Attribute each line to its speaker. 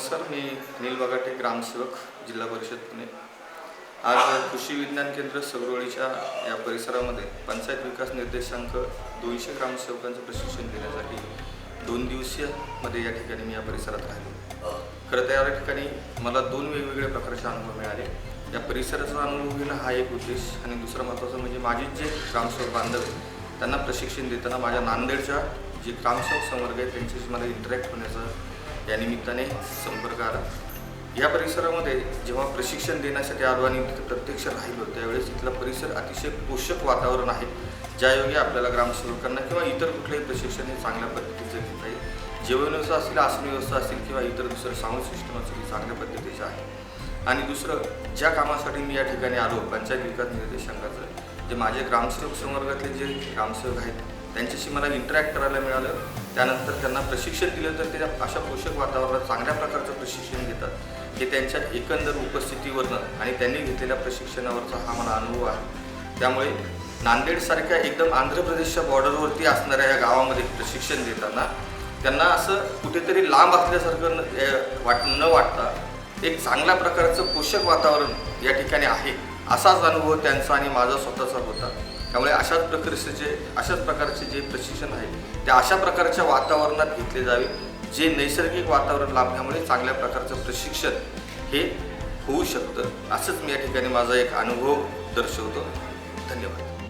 Speaker 1: नमस्कार मी अनिल बगाटे ग्रामसेवक जिल्हा परिषद पुणे. आज कृषी विज्ञान केंद्र सगरोळीच्या या परिसरामध्ये पंचायत विकास निर्देशांक दोनशे ग्रामसेवकांचं प्रशिक्षण देण्यासाठी दोन दिवसीयमध्ये या ठिकाणी मी या परिसरात राहिलो. खरं तर या ठिकाणी मला दोन वेगवेगळ्या प्रकारचे अनुभव मिळाले. या परिसराचा अनुभव घेणं हा एक उद्देश आणि दुसरा महत्त्वाचा म्हणजे माझे जे ग्रामसेवक बांधव त्यांना प्रशिक्षण देताना माझ्या नांदेडच्या जे ग्रामसेवक संवर्ग आहे त्यांच्याशी मला इंटरॅक्ट होण्याचा या निमित्ताने संपर्क आला या परिसरामध्ये जेव्हा प्रशिक्षण देण्यासाठी आलो आणि प्रत्यक्ष राहिलो त्यावेळेस इथला परिसर अतिशय पोषक वातावरण आहे ज्यायोगे आपल्याला ग्रामसेवकांना किंवा इतर कुठलंही प्रशिक्षण हे चांगल्या पद्धतीचं घेता येईल. जेवण व्यवस्था असेल आसन व्यवस्था असेल किंवा इतर दुसरं साऊंड सिस्टम असेल चांगल्या पद्धतीचं आहे. आणि दुसरं ज्या कामासाठी मी या ठिकाणी आलो पंचायत विकास निर्देशांकाचं जे माझे ग्रामसेवक संवर्गातले जे ग्रामसेवक आहेत त्यांच्याशी मला इंटरॅक्ट करायला मिळालं. त्यानंतर त्यांना प्रशिक्षण दिलं तर ते अशा पोषक वातावरणात चांगल्या प्रकारचं प्रशिक्षण घेतात हे त्यांच्या एकंदर उपस्थितीवरनं आणि त्यांनी घेतलेल्या प्रशिक्षणावरचा हा मला अनुभव आहे. त्यामुळे नांदेडसारख्या एकदम आंध्र प्रदेशच्या बॉर्डरवरती असणाऱ्या या गावामध्ये प्रशिक्षण देताना त्यांना असं कुठेतरी लांब असल्यासारखं वाट न वाटता एक चांगल्या प्रकारचं पोषक वातावरण या ठिकाणी आहे. असाच अनुभव त्यांचा आणि माझा स्वतःचा होता. त्यामुळे अशाच प्रकारचे अशाच प्रकारचे जे प्रशिक्षण आहे ते अशा प्रकारच्या वातावरणात घेतले जावे जे नैसर्गिक वातावरण लाभल्यामुळे चांगल्या प्रकारचं प्रशिक्षण हे होऊ शकतं. असंच मी या ठिकाणी माझा एक अनुभव दर्शवतो. धन्यवाद.